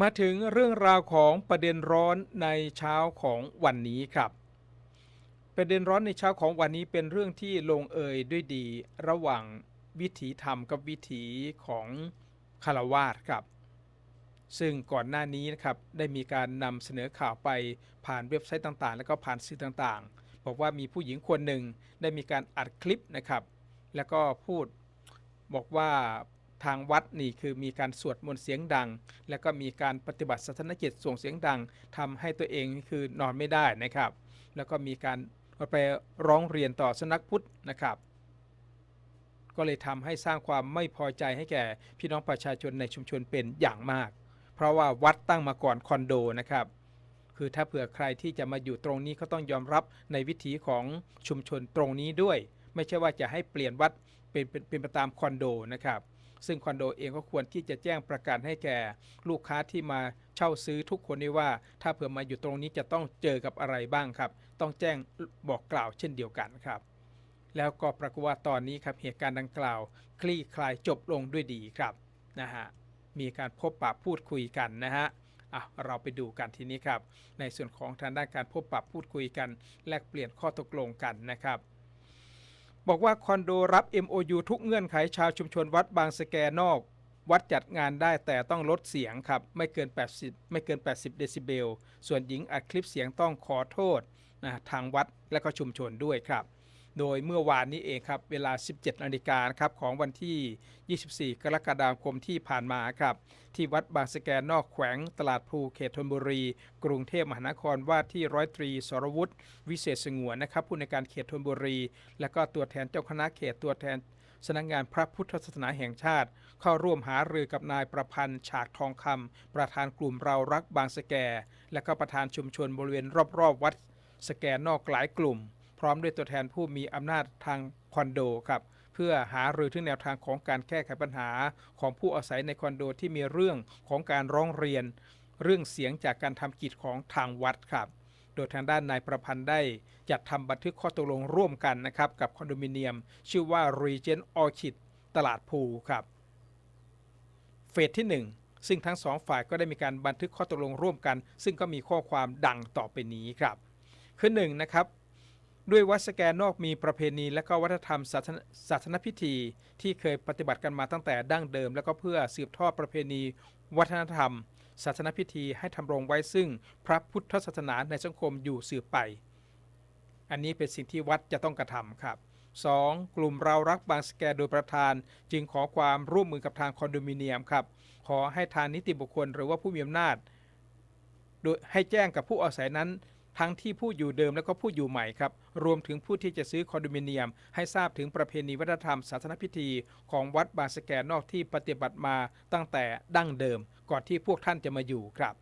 มาถึงเรื่องราวของประเด็นร้อนในเช้าของวันนี้ครับ ประเด็นร้อนในเช้าของวันนี้เป็นเรื่องที่ลงเอยด้วยดี ระหว่างวิถีธรรมกับวิถีของคารวาสครับ ซึ่งก่อนหน้านี้นะครับได้มีการนำเสนอข่าวไปผ่านเว็บไซต์ต่างๆ แล้วก็ผ่านสื่อต่างๆ บอกว่ามีผู้หญิงคนหนึ่งได้มีการอัดคลิปนะครับ แล้วก็พูดบอกว่า ทางวัดนี่คือมีการสวดมนต์เสียงดัง แล้วก็มีการปฏิบัติศาสนกิจส่งเสียงดังทำให้ตัวเองคือนอนไม่ได้นะครับ แล้วก็มีการไปร้องเรียนต่อสนักพุทธนะครับ ก็เลยทำให้สร้างความไม่พอใจให้แก่พี่น้องประชาชนในชุมชนเป็นอย่างมาก เพราะว่าวัดตั้งมาก่อนคอนโดนะครับคือถ้าเผื่อใครที่จะมาอยู่ตรงนี้ก็ต้องยอมรับในวิถีของชุมชนตรงนี้ด้วย ไม่ใช่ว่าจะให้เปลี่ยนวัดเป็นเป็นเป็นไปตามคอนโดนะครับ ซึ่งคอนโดเองก็ควรที่จะแจ้งประกาศให้แก่ลูกค้าที่มาเช่าซื้อทุกคนได้ว่า ถ้าเผื่อมาอยู่ตรงนี้จะต้องเจอกับอะไรบ้างครับ ต้องแจ้งบอกกล่าวเช่นเดียวกันครับ แล้วก็ปรากฏว่าตอนนี้ครับเหตุการณ์ดังกล่าว คลี่คลายจบลงด้วยดีครับนะฮะมีการพบปะพูดคุยกันนะฮะอะเราไปดูกันทีนี้ครับ ในส่วนของทางด้านการพบปะพูดคุยกัน แลกเปลี่ยนข้อตกลงกันนะครับ บอกว่าคอนโดรับ MOU ทุกเงื่อนไขชาวชุมชนวัดบางสแกนอก วัดจัดงานได้แต่ต้องลดเสียงครับ ไม่เกิน 80 ไม่เกิน 80 เดซิเบล ส่วนหญิงอัดคลิปเสียงต้องขอโทษนะทางวัดและก็ชุมชนด้วยครับ โดยเมื่อวานนี้เองครับเวลา 17นาฬิกาครับของวันที่ 24 กรกฎาคมที่ผ่านมาครับที่วัดบางสแกนนอกแขวงตลาดพลูเขตธนบุรี กรุงเทพมหานครว่าที่ร้อยตรีสรวุฒิวิเศษสงวนนะครับผู้ในการเขตธนบุรี และก็ตัวแทนเจ้าคณะเขตตัวแทนสำนักงานพระพุทธศาสนาแห่งชาติ เข้าร่วมหารือกับนายประพันธ์ ฉากทองคำประธานกลุ่มเรารักบางสแก และก็ประธานชุมชนบริเวณรอบๆวัดสแกนนอกหลายกลุ่ม พร้อมด้วยตัวแทนผู้มีอำนาจทางคอนโดครับเพื่อหารือถึงแนวทางของการแก้ไขปัญหาของผู้อาศัยในคอนโดที่มีเรื่องของการร้องเรียน เรื่องเสียงจากการทำกิจของทางวัดครับ โดยทางด้านนายประพันธ์ได้จัดทำบันทึกข้อตกลงร่วมกันนะครับกับคอนโดมิเนียม ชื่อว่า Regent Orchid ตลาดภูครับ เฟสที่ 1 ซึ่งทั้งสองฝ่ายก็ได้มีการบันทึกข้อตกลงร่วมกัน ซึ่งก็มีข้อความดังต่อไปนี้ครับคือหนึ่งนะครับ ด้วยวัดสแกนนอกมีประเพณีและก็วัฒนธรรมศาสนาพิธี ที่เคยปฏิบัติกันมาตั้งแต่ดั้งเดิม แล้วก็เพื่อสืบทอดประเพณี วัฒนธรรมศาสนพิธีให้ทำรงไว้ซึ่งพระพุทธศาสนาในสังคมอยู่สืบไป อันนี้เป็นสิ่งที่วัดจะต้องกระทำครับ 2. กลุ่มเรารักบางสแกโดยประธาน จึงขอความร่วมมือกับทางคอนโดมิเนียมครับ ขอให้ทางนิติบุคคลหรือว่าผู้มีอำนาจโดยให้แจ้งกับผู้อาศัยนั้น ทั้งที่ผู้อยู่เดิมและก็ผู้อยู่ใหม่ครับ รวมถึงผู้ที่จะซื้อคอนโดมิเนียม ให้ทราบถึงประเพณีวัฒนธรรมศาสนพิธี ของวัดบางสแกนอกที่ปฏิบัติมาตั้งแต่ดั้งเดิม ก่อนที่พวกท่านจะมาอยู่ครับ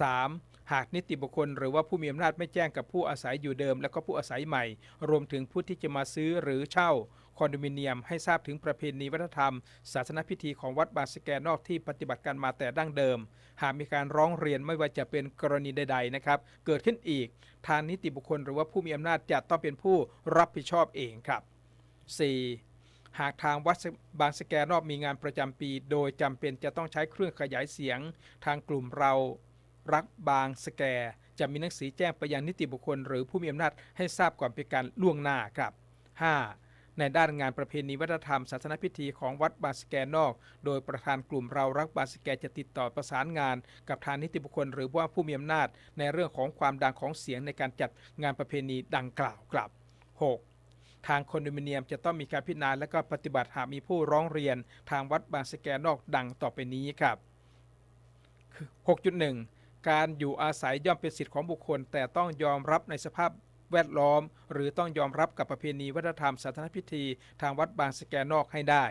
3. หากนิติบุคคล หรือว่าผู้มีอำนาจไม่แจ้งกับผู้อาศัยอยู่เดิม และก็ผู้อาศัยใหม่ รวมถึงผู้ที่จะมาซื้อหรือเช่าคอนโดมิเนียมให้ทราบถึงประเพณีวัฒนธรรม ศาสนพิธีของวัดบางสแกนอกที่ปฏิบัติกันมาแต่ดั้งเดิม หากมีการร้องเรียนไม่ว่าจะเป็นกรณีใด ๆ นะครับ เกิดขึ้นอีก ทางนิติบุคคลหรือว่าผู้มีอำนาจจะต้องเป็นผู้รับผิดชอบเองครับ 4. หากทางวัดบางสแกนอกมีงานประจำปี โดยจำเป็นจะต้องใช้เครื่องขยายเสียง ทางกลุ่มเรา รักบางสแก จะมีหนังสือแจ้งไปยังนิติบุคคล หรือผู้มีอำนาจให้ทราบก่อนเป็นการล่วงหน้าครับ 5. ในด้านงานประเพณีวัฒนธรรมศาสนพิธีของวัดบางสแกนอก โดยประธานกลุ่มเรารักบางสแกจะติดต่อประสานงาน กับทางนิติบุคคล หรือว่าผู้มีอำนาจ ในเรื่องของความดังของเสียงในการจัดงานประเพณีดังกล่าวครับ 6. ทางคอนโดมิเนียมจะต้องมีการพิจารณาและก็ปฏิบัติหากมีผู้ร้องเรียน ทางวัดบางสแกนอกดังต่อไปนี้ครับ 6.1 การอยู่อาศัยย่อมเป็นสิทธิของบุคคล แต่ต้องยอมรับในสภาพแวดล้อม หรือต้องยอมรับกับประเพณีวัฒนธรรมศาสนพิธี ทางวัดบางสแกนอกให้ได้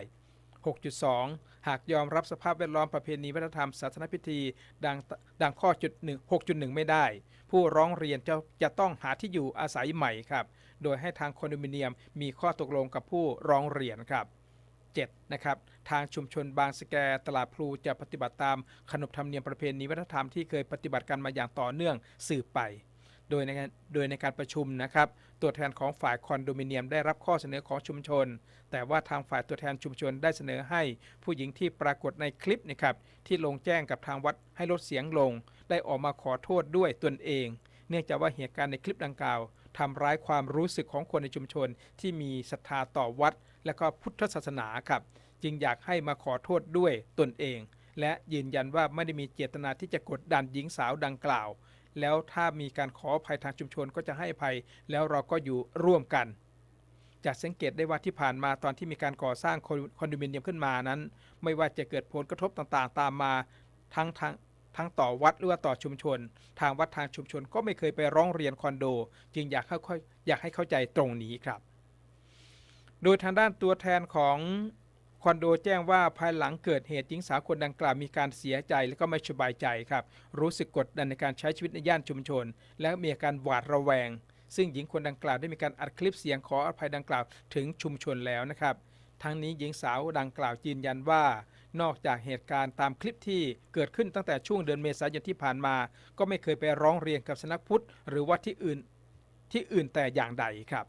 6.2 หากยอมรับสภาพแวดล้อมประเพณีวัฒนธรรมศาสนพิธี ดังดังข้อจุด1 6.1 ไม่ได้ ผู้ร้องเรียนจะจะต้องหาที่อยู่อาศัยใหม่ครับ โดยให้ทางคอนโดมิเนียมมีข้อตกลงกับผู้ร้องเรียนครับ 7. นะครับ ทางชุมชนบางสแกตลาดพลูจะปฏิบัติตามขนบธรรมเนียมประเพณีวัฒนธรรมที่เคยปฏิบัติกันมาอย่างต่อเนื่องสืบไป โดยในโดยในการประชุมนะครับ ตัวแทนของฝ่ายคอนโดมิเนียมได้รับข้อเสนอของชุมชน แต่ว่าทางฝ่ายตัวแทนชุมชนได้เสนอให้ผู้หญิงที่ปรากฏในคลิปนะครับที่ลงแจ้งกับทางวัดให้ลดเสียงลง ได้ออกมาขอโทษด้วยตนเอง เนื่องจากว่าเหตุการณ์ในคลิปดังกล่าวทำร้ายความรู้สึกของคนในชุมชนที่มีศรัทธาต่อวัด และก็พุทธศาสนาครับ จึงอยากให้มาขอโทษด้วยตนเอง และยืนยันว่าไม่ได้มีเจตนาที่จะกดดันหญิงสาวดังกล่าว แล้วถ้ามีการขออภัยทางชุมชนก็จะให้อภัย แล้วเราก็อยู่ร่วมกันจากสังเกตได้ว่าที่ผ่านมาตอนที่มีการก่อสร้างคอนโดมิเนียมขึ้นมานั้น ไม่ว่าจะเกิดผลกระทบต่างๆ ตามมาทั้งทางทั้งต่อวัดหรือว่าต่อชุมชน ทางวัดทางชุมชนก็ไม่เคยไปร้องเรียนคอนโด จึงอยากให้ค่อยอยากให้เข้าใจตรงนี้ครับ โดยทางด้านตัวแทนของคอนโดแจ้งว่าภายหลังเกิดเหตุหญิงสาวคนดังกล่าวมีการเสียใจและก็ไม่สบายใจครับ รู้สึกกดดันในการใช้ชีวิตในย่านชุมชน และมีอาการหวาดระแวง ซึ่งหญิงคนดังกล่าวได้มีการอัดคลิปเสียงขออภัยดังกล่าวถึงชุมชนแล้วนะครับ ทั้งนี้หญิงสาวดังกล่าวยืนยันว่า นอกจากเหตุการณ์ตามคลิปที่เกิดขึ้นตั้งแต่ช่วงเดือนเมษายนที่ผ่านมา ก็ไม่เคยไปร้องเรียนกับสนักพุทธหรือว่าที่อื่น ที่อื่นแต่อย่างใดครับ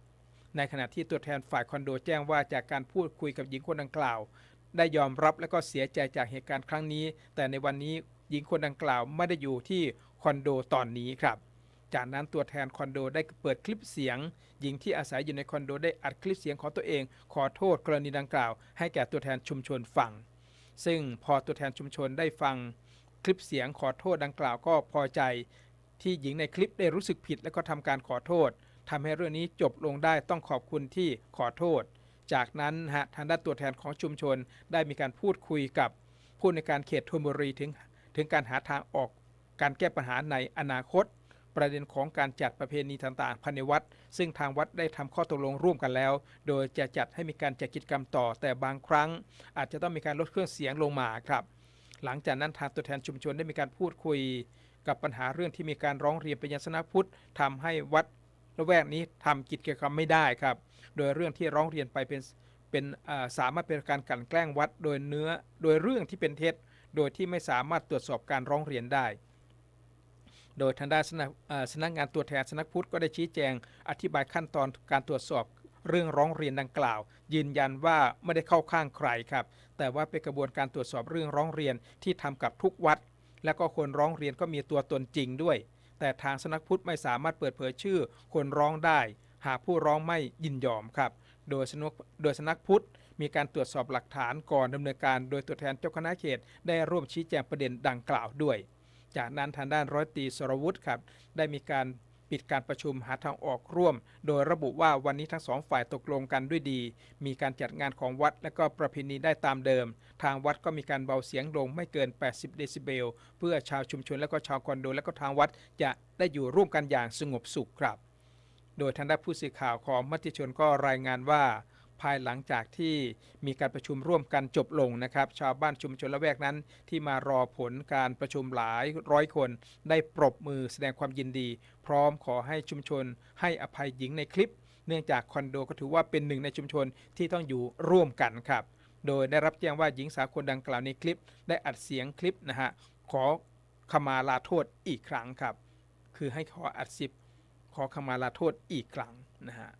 ในขณะที่ตัวแทนฝ่ายคอนโดแจ้งว่าจากการพูดคุยกับหญิงคนดังกล่าว ได้ยอมรับและก็เสียใจจากเหตุการณ์ครั้งนี้ แต่ในวันนี้หญิงคนดังกล่าวไม่ได้อยู่ที่คอนโดตอนนี้ครับ จากนั้นตัวแทนคอนโดได้เปิดคลิปเสียง หญิงที่อาศัยอยู่ในคอนโดได้อัดคลิปเสียงของตัวเอง ขอโทษกรณีดังกล่าว ให้แก่ตัวแทนชุมชนฟัง ซึ่งพอตัวแทนชุมชนได้ฟัง คลิปเสียงขอโทษดังกล่าวก็พอใจ ที่หญิงในคลิปได้รู้สึกผิดและก็ทำการขอโทษ ทำให้เรื่องนี้จบลงได้ต้องขอบคุณที่ขอโทษ จากนั้นฮะทางด้านตัวแทนของชุมชนได้มีการพูดคุยกับผู้ในการเขตธนบุรีถึงถึงการหาทางออกการแก้ปัญหาในอนาคต ประเด็นของการจัดประเพณีต่างๆภายในวัด ซึ่งทางวัดได้ทำข้อตกลงร่วมกันแล้ว โดยจะจัดให้มีการจัดกิจกรรมต่อ แต่บางครั้ง อาจจะต้องมีการลดเครื่องเสียงลงมาครับ หลังจากนั้นทางตัวแทนชุมชนได้มีการพูดคุย กับปัญหาเรื่องที่มีการร้องเรียนไปยังสนักพุทธทำให้วัด ละแวกนี้ทำกิจกรรมไม่ได้ครับ โดยเรื่องที่ร้องเรียนไปเป็นเป็นสามารถเป็นการกลั่นแกล้งวัดโดยเนื้อโดยเรื่องที่เป็นเท็จ โดยที่ไม่สามารถตรวจสอบการร้องเรียนได้ โดยทางด้านสำนักงานตัวแทนสนักพุทธก็ได้ชี้แจง อธิบายขั้นตอนการตรวจสอบเรื่องร้องเรียนดังกล่าว ยืนยันว่าไม่ได้เข้าข้างใครครับ แต่ว่าเป็นกระบวนการตรวจสอบเรื่องร้องเรียนที่ทำกับทุกวัด และก็คนร้องเรียนก็มีตัวตนจริงด้วย แต่ทางสนักพุทธไม่สามารถเปิดเผยชื่อคนร้องได้ หากผู้ร้องไม่ยินยอมครับ โดยสนักโดยสนักพุทธมีการตรวจสอบหลักฐานก่อนดำเนินการ โดยตัวแทนเจ้าคณะเขตได้ร่วมชี้แจงประเด็นดังกล่าวด้วย จากนั้นทางด้านร้อยตีสรวุฒิครับ ได้มีการ ปิดการประชุมหาทางออกร่วม โดยระบุว่าวันนี้ทั้งสองฝ่ายตกลงกันด้วยดี มีการจัดงานของวัดและก็ประเพณีได้ตามเดิม ทางวัดก็มีการเบาเสียงลงไม่เกิน 80 เดซิเบล เพื่อชาวชุมชนและก็ชาวคอนโดและก็ทางวัดจะได้อยู่ร่วมกันอย่างสงบสุขครับ โดยทางด้านผู้สื่อข่าวของมติชนก็รายงานว่า ภายหลังจากที่มีการประชุมร่วมกันจบลงนะครับ ชาวบ้านชุมชนละแวกนั้น ที่มารอผลการประชุมหลายร้อยคน ได้ปรบมือแสดงความยินดี พร้อมขอให้ชุมชน ให้อภัยหญิงในคลิป เนื่องจากคอนโดก็ถือว่าเป็นหนึ่งในชุมชนที่ต้องอยู่ร่วมกันครับ โดยได้รับแจ้งว่าหญิงสาวคนดังกล่าวในคลิป ได้อัดเสียงคลิปนะฮะขอขมาลาโทษอีกครั้งครับ คือให้ขออัดสิบขอขมาลาโทษอีกครั้งนะฮะ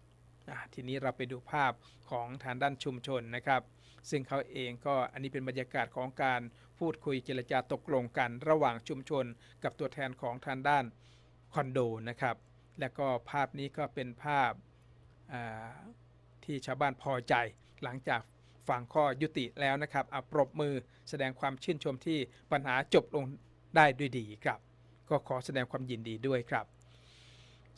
ทีนี้เราไปดูภาพของทางด้านชุมชนนะครับ ซึ่งเขาเองก็อันนี้เป็นบรรยากาศของการพูดคุยเจรจาตกลงกันระหว่างชุมชน กับตัวแทนของทางด้านคอนโดนะครับ และก็ภาพนี้ก็เป็นภาพาที่ชาวบ้านพอใจ หลังจากฟังข้อยุติแล้วนะครับเอาปรบมือแสดงความชื่นชมที่ปัญหาจบลงได้ด้วยดีครับ ก็ขอแสดงความยินดีด้วยครับ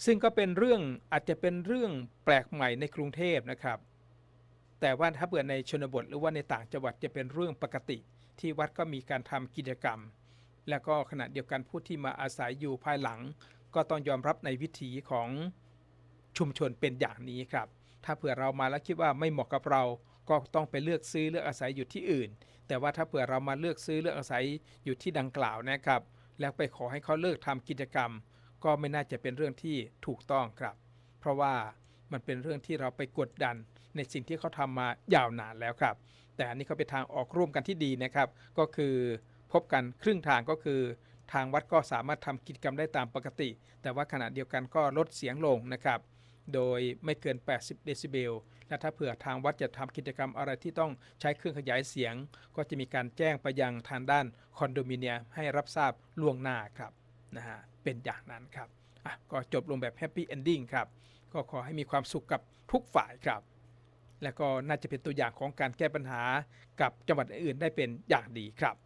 ซึ่งก็เป็นเรื่องอาจจะเป็นเรื่องแปลกใหม่ในกรุงเทพนะครับ แต่ว่าถ้าเปิดในชนบทหรือว่าในต่างจังหวัดจะเป็นเรื่องปกติ ที่วัดก็มีการทำกิจกรรม แล้วก็ขณะเดียวกันผู้ที่มาอาศัยอยู่ภายหลัง ก็ต้องยอมรับในวิถีของชุมชนเป็นอย่างนี้ครับ ถ้าเผื่อเรามาแล้วคิดว่าไม่เหมาะกับเรา ก็ต้องไปเลือกซื้อเลือกอาศัยอยู่ที่อื่น แต่ว่าถ้าเผื่อเรามาเลือกซื้อเลือกอาศัยอยู่ที่ดังกล่าวนะครับ แล้วไปขอให้เขาเลิกทำกิจกรรม ก็ไม่น่าจะเป็นเรื่องที่ถูกต้องครับ เพราะว่ามันเป็นเรื่องที่เราไปกดดันในสิ่งที่เขาทำมายาวนานแล้วครับ แต่อันนี้เขาเป็นทางออกร่วมกันที่ดีนะครับ ก็คือพบกันครึ่งทางก็คือ ทางวัดก็สามารถทำกิจกรรมได้ตามปกติ แต่ว่าขณะเดียวกันก็ลดเสียงลงนะครับ โดยไม่เกิน 80 เดซิเบล และถ้าเผื่อทางวัดจะทำกิจกรรมอะไรที่ต้องใช้เครื่องขยายเสียง ก็จะมีการแจ้งไปยังทางด้านคอนโดมิเนียมให้รับทราบล่วงหน้าครับ นะฮะเป็นอย่างนั้นครับอะก็จบลงแบบแฮปปี้เอนดิ้งครับก็ขอให้มีความสุขกับทุกฝ่ายครับ และก็น่าจะเป็นตัวอย่างของการแก้ปัญหากับจังหวัดอื่นได้เป็นอย่างดีครับ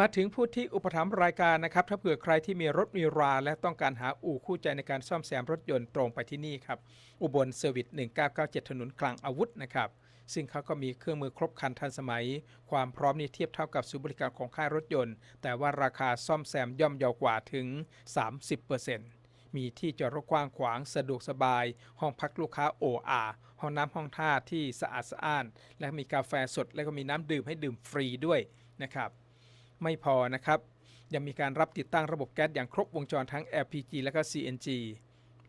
มาถึงผู้ที่อุปถัมภ์รายการนะครับ ถ้าเผื่อใครที่มีรถมีรา และต้องการหาอู่คู่ใจในการซ่อมแซมรถยนต์ตรงไปที่นี่ครับ อุบลเซอร์วิส 1997 ถนนกลางอาวุธนะครับซึ่งเขาก็มีเครื่องมือครบครันทันสมัย ความพร้อมนี่เทียบเท่ากับศูนย์บริการของค่ายรถยนต์ แต่ว่าราคาซ่อมแซมย่อมเยาวกว่าถึง 30%มีที่จอดรถกว้างขวางสะดวกสบาย ห้องพักลูกค้าโออาห้องน้ำห้องท่าที่สะอาดสะอ้าน และมีกาแฟสดและก็มีน้ำดื่มให้ดื่มฟรีด้วยนะครับ ไม่พอนะครับ ยังมีการรับติดตั้งระบบแก๊สอย่างครบวงจรทั้ง LPG และก็ CNG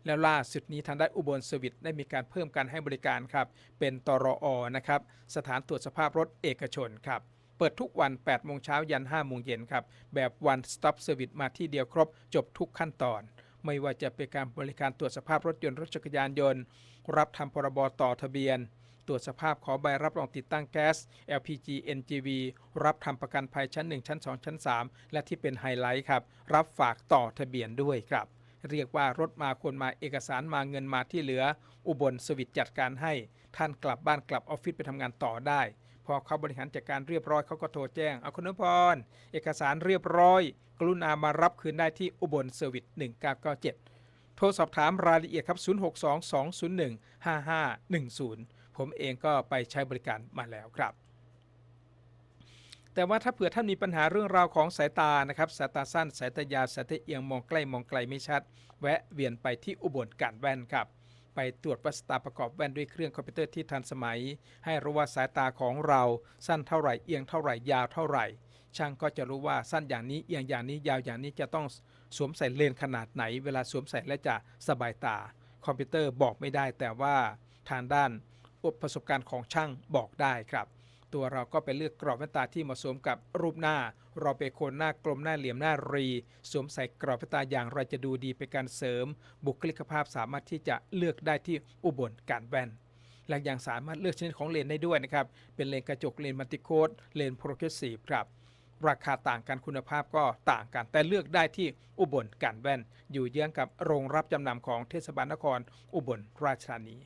แล้วล่าสุดนี้ทางด้านอุบลเซอร์วิสได้มีการเพิ่มการให้บริการครับ เป็นตรอนะครับ สถานตรวจสภาพรถเอกชนครับ เปิดทุกวัน 8 โมงเช้ายัน 5 โมงเย็นครับ แบบ one stop service มาที่เดียวครบจบทุกขั้นตอน ไม่ว่าจะเป็นการบริการตรวจสภาพรถยนต์รถจักรยานยนต์ รับทำพรบต่อทะเบียน ตรวจสภาพขอใบรับรองติดตั้งแก๊ส LPG NGV รับทำประกันภัยชั้น 1 ชั้น 2 ชั้น 3 และที่เป็นไฮไลท์ครับ รับฝากต่อทะเบียนด้วยครับ เรียกว่ารถมาคนมาเอกสารมาเงินมาที่เหลือ อุบลสวิตจัดการให้ ท่านกลับบ้านกลับออฟฟิศไปทำงานต่อได้ พอเขาบริหารจัดการเรียบร้อยเขาก็โทรแจ้ง เอาคุณนพรเอกสารเรียบร้อย กรุณามารับคืนได้ที่อุบลเซอร์วิส1997โทรสอบถามรายละเอียดครับ 0622015510 ผมเองก็ไปใช้บริการมาแล้วครับ แต่ว่าถ้าเผื่อท่านมีปัญหาเรื่องราวของสายตานะครับสายตาสั้นสายตายาวสายตาเอียงมองใกล้มองไกลไม่ชัด แวะเวียนไปที่อุบลการแว่นครับไปตรวจวัสตาประกอบแว่นด้วยเครื่องคอมพิวเตอร์ที่ทันสมัย ให้รู้ว่าสายตาของเราสั้นเท่าไหร่เอียงเท่าไหร่ยาวเท่าไหร่ ช่างก็จะรู้ว่าสั้นอย่างนี้เอียงอย่างนี้ยาวอย่างนี้จะต้องสวมใส่เลนขนาดไหน เวลาสวมใส่และจะสบายตา คอมพิวเตอร์บอกไม่ได้แต่ว่าทางด้าน ประสบการณ์ของช่างบอกได้ครับ ตัวเราก็ไปเลือกกรอบแว่นตาที่เหมาะสมกับรูปหน้า เราไปโคนหน้ากลมหน้าเหลี่ยมหน้ารี สวมใส่กรอบแว่นตาอย่างไรจะดูดีเป็นการเสริม บุคลิกภาพสามารถที่จะเลือกได้ที่อุบลการแว่นและยังสามารถเลือกชนิดของเลนได้ด้วยนะครับ เป็นเลนกระจกเลนมัลติโคดเลนโปรเกรสซีฟครับ ราคาต่างกันคุณภาพก็ต่างกัน แต่เลือกได้ที่อุบลการแว่น อยู่เยื้องกับโรงรับจำนำของเทศบาลนครอุบลราชธานี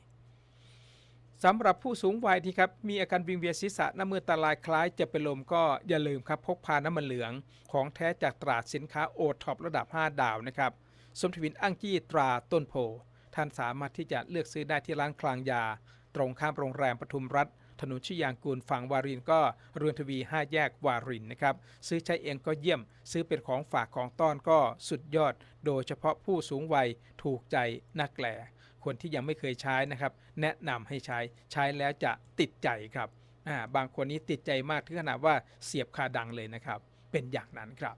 สำหรับผู้สูงวัยที่ครับมีอาการวิงเวียนศีรษะน้ำมือตาลายคล้ายจะเป็นลมก็อย่าลืมครับพกพาน้ำมันเหลือง ของแท้จากตราดสินค้าโอท็อประดับ 5 ดาวนะครับสมทวินอั้งจี้ตราต้นโพท่านสามารถที่จะเลือกซื้อได้ที่ร้านคลางยา ตรงข้ามโรงแรมปทุมรัฐ ถนนชิยางกูลฝั่งวารินก็เรือนทวี 5 แยกวารินนะครับซื้อใช้เองก็เยี่ยม ซื้อเป็นของฝากของต้อนก็สุดยอด โดยเฉพาะผู้สูงวัยถูกใจนักแหล คนที่ยังไม่เคยใช้นะครับ แนะนำให้ใช้ใช้แล้วจะติดใจครับบางคนนี้ติดใจมากถึงขนาดว่าเสียบคาดังเลยนะครับ เป็นอย่างนั้นครับ